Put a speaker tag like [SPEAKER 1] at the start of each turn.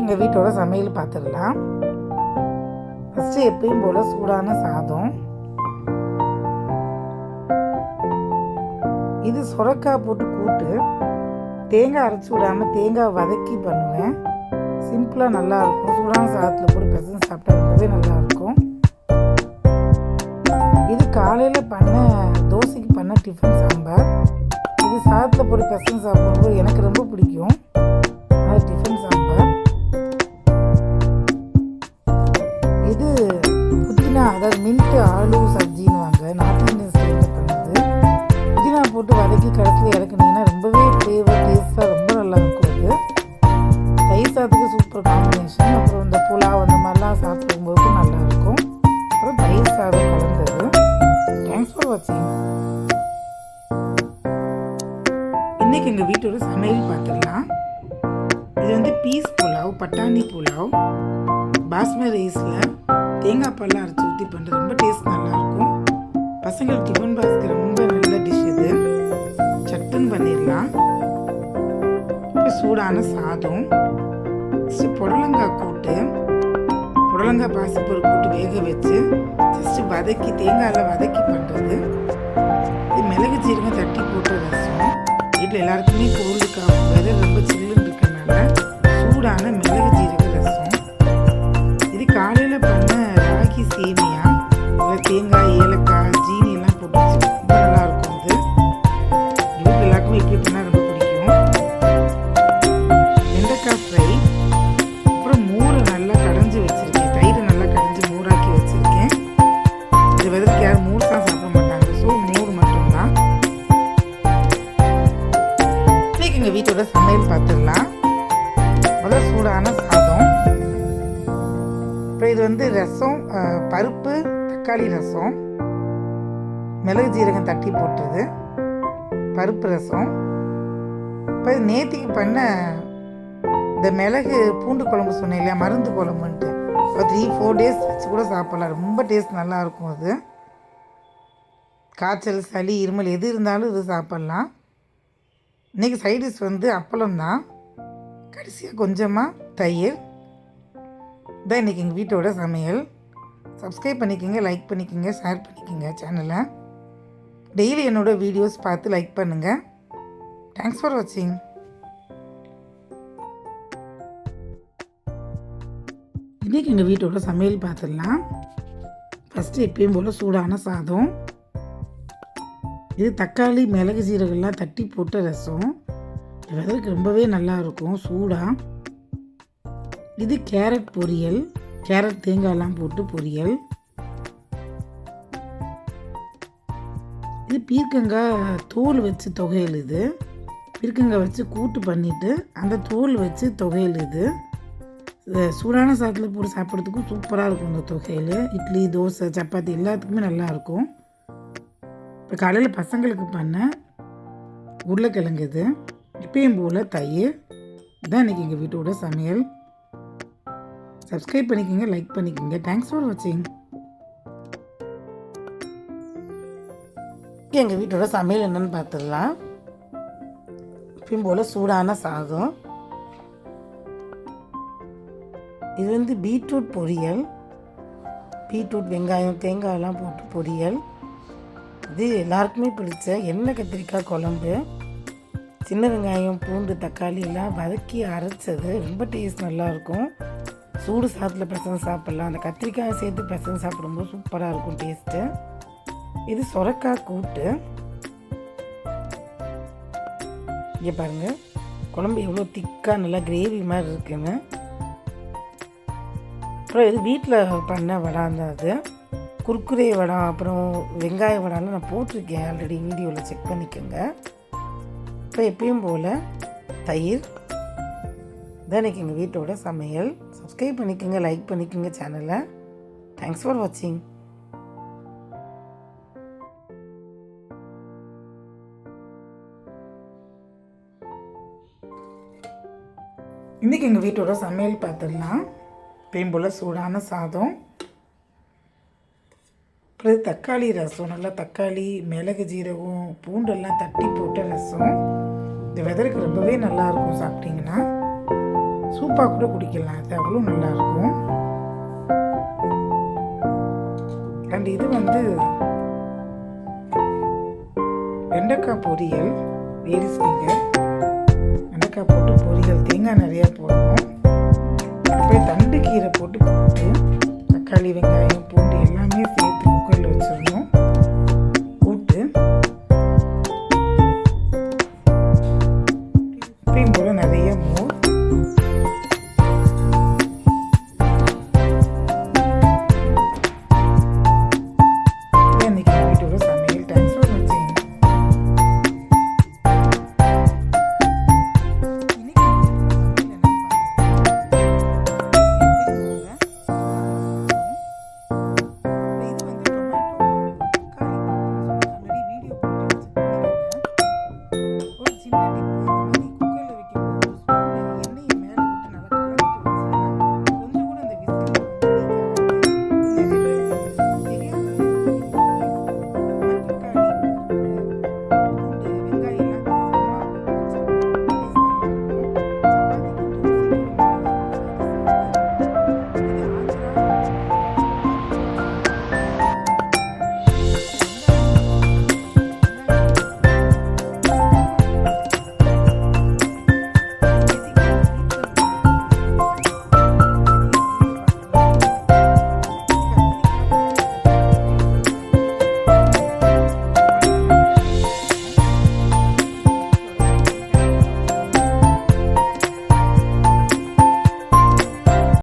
[SPEAKER 1] எங்கள் வீட்டோட சமையல் பார்த்துடலாம் ஃபஸ்ட்டு எப்பயும் போல் சூடான சாதம். இது சுரக்காய் போட்டு கூட்டு தேங்காய் அரைச்சி விடாமல் தேங்காய் வதக்கி பண்ணுவேன். சிம்பிளாக நல்லாயிருக்கும் சூடான சாதத்தில் போட்டு பிசைஞ்சு சாப்பிட்டா ரொம்பவே நல்லாயிருக்கும் இது காலையில் பண்ண தோசைக்கு பண்ண டிஃபன் சாம்பார். இது சாதத்தில் போட்டு பிசைஞ்சு சாப்பிடும் இன்னைக்கு சமையல் பார்த்துடலாம். இது வந்து பீஸ் புலாவ் பட்டாணி புலாவ் பாஸ்மதி ரைஸில் தேங்காய் பால்லாம் அரைச்சி ஊற்றி பண்ணுறது ரொம்ப டேஸ்ட் நல்லாயிருக்கும். பசங்களுக்கு டிஃபன் பாஸ்க்கு ரொம்ப நல்ல டிஷ் இது. சட்டுன்னு பண்ணிடலாம். இப்போ சூடான சாதம். ஃபஸ்ட்டு புடலங்காய் கூட்டு. புடலங்காய் பாசிப்பருப்பு கூட்டு வேக வச்சு ஜஸ்ட்டு வதக்கி தேங்காயில் வதக்கி பண்ணுறது இது மிளகு சீரகம் தட்டி போட்டு ரசம். வீட்டில் எல்லாருக்குமே கோல்டு காஃப் வெதர் ரொம்ப சில்லுன்னு இருக்கனால சூடான மிளகு ஜீரக ரசம். இது காலையில் பண்ண ராகி சேமியா அதில் தேங்காய் ஏலக்காய் ஜீனி எல்லாம் போட்டு வச்சு ரொம்ப நல்லா இருக்கும். வீட்டில் எல்லாருக்குமே இப்படி பார்த்துடலாம். முதல் சூடான சாதம். அப்புறம் இது வந்து ரசம் பருப்பு தக்காளி ரசம். மிளகு ஜீரகம் தட்டி போட்டது. பருப்பு ரசம். இப்போ இது நேத்திக்கு பண்ண இந்த மிளகு பூண்டு குழம்பு சொன்னேன் இல்லையா மருந்து குழம்புன்ட்டு. ஒரு த்ரீ ஃபோர் டேஸ் வச்சு கூட சாப்பிட்லாம். ரொம்ப டேஸ்ட் நல்லாயிருக்கும் அது. காய்ச்சல் சளி இருமல் எது இருந்தாலும் இது சாப்பிட்லாம். இன்றைக்கி சைடிஷ் வந்து அப்பளம் தான். கடைசியாக கொஞ்சமாக தயிர். இதான் இன்றைக்கி எங்கள் வீட்டோட சமையல். சப்ஸ்கிரைப் பண்ணிக்கோங்க லைக் பண்ணிக்கோங்க ஷேர் பண்ணிக்கோங்க சேனலை டெய்லி என்னோடய வீடியோஸ் பார்த்து லைக் பண்ணுங்கள் தேங்க்ஸ் ஃபார் வாட்சிங் இன்றைக்கி எங்கள் வீட்டோட சமையல் பார்த்துடலாம். ஃபஸ்ட்டு எப்பயும் போல் சூடான சாதம். இது தக்காளி மிளகு சீரகெல்லாம் தட்டி போட்ட ரசம். வெதற்கு ரொம்பவே நல்லா இருக்கும் சூடாக இது கேரட் பொரியல். கேரட் தேங்காயெல்லாம் போட்டு பொரியல். இது பீர்க்கங்காய் தோல் வச்சு தொகையல் இது. பீர்க்கங்காய் வச்சு கூட்டு பண்ணிவிட்டு அந்த தோல் வச்சு தொகையல் இது. சூடான சாதத்தில் போட்டு சாப்பிட்றதுக்கும் சூப்பராக இருக்கும் இந்த தொகையில். இட்லி தோசை சப்பாத்தி எல்லாத்துக்குமே நல்லாயிருக்கும். இப்போ காலையில் பசங்களுக்கு பண்ண உருளைக்கிழங்கு இது இப்பயும் போல் தயிர். இதான் இன்றைக்கி எங்கள் வீட்டோட சமையல். சப்ஸ்கிரைப் பண்ணிக்கோங்க லைக் பண்ணிக்கோங்க. தேங்க்ஸ் ஃபார் வாட்சிங் எங்கள் வீட்டோட சமையல் என்னன்னு பார்த்துடலாம் எப்பயும் போல் சூடான சாதம். இது வந்து பீட்ரூட் பொரியல். பீட்ரூட் வெங்காயம் தேங்காயெல்லாம் போட்டு பொரியல். இது எல்லாருக்குமே பிடிச்ச எண்ணெய் கத்திரிக்காய் குழம்பு. சின்ன வெங்காயம் பூண்டு தக்காளி எல்லாம் வதக்கி அரைச்சது ரொம்ப டேஸ்ட் நல்லாயிருக்கும் சூடு சாதத்தில் பிசைஞ்சு சாப்பிட்லாம். அந்த கத்திரிக்காயை சேர்த்து பிசைஞ்சு சாப்பிடும்போது சூப்பராக இருக்கும் டேஸ்ட்டு இது சொரக்காய் கூட்டு. இங்கே பாருங்கள் குழம்பு எவ்வளோ திக்காக நல்லா கிரேவி மாதிரி இருக்குன்னு. அப்புறம் இது வீட்டில் பண்ண வடாந்தான் அது. குர்குரே வடம் அப்புறம் வெங்காய வடாலாம் நான் போட்டிருக்கேன் ஆல்ரெடி வீடியோவில் செக் பண்ணிக்கோங்க. இப்போ எப்பயும் போல் தயிர் இதான் எனக்கு எங்கள் வீட்டோட சமையல். சப்ஸ்கிரைப் பண்ணிக்கோங்க லைக் பண்ணிக்கோங்க சேனலை தேங்க்ஸ் ஃபார் வாட்சிங் இன்றைக்கி எங்கள் வீட்டோட சமையல் பார்த்துடலாம். எப்பயும் போல் சூடான சாதம். அப்புறம் தக்காளி ரசம் நல்லா தக்காளி மிளகு ஜீரகம் பூண்டெல்லாம் தட்டி போட்ட ரசம். இந்த வெதருக்கு ரொம்பவே நல்லாயிருக்கும் சாப்பிட்டிங்கன்னா. சூப்பாக கூட குடிக்கலாம் அது அவ்வளோ நல்லாயிருக்கும் அண்ட் இது வந்து வெண்டைக்காய் பொரியல் லேடிஸ் வெண்டைக்காய் போட்டு பொரியல் தேங்காய் நிறையா போடணும். அப்படியே தண்டு கீரை போட்டு போட்டு தக்காளி வெங்காயம் sin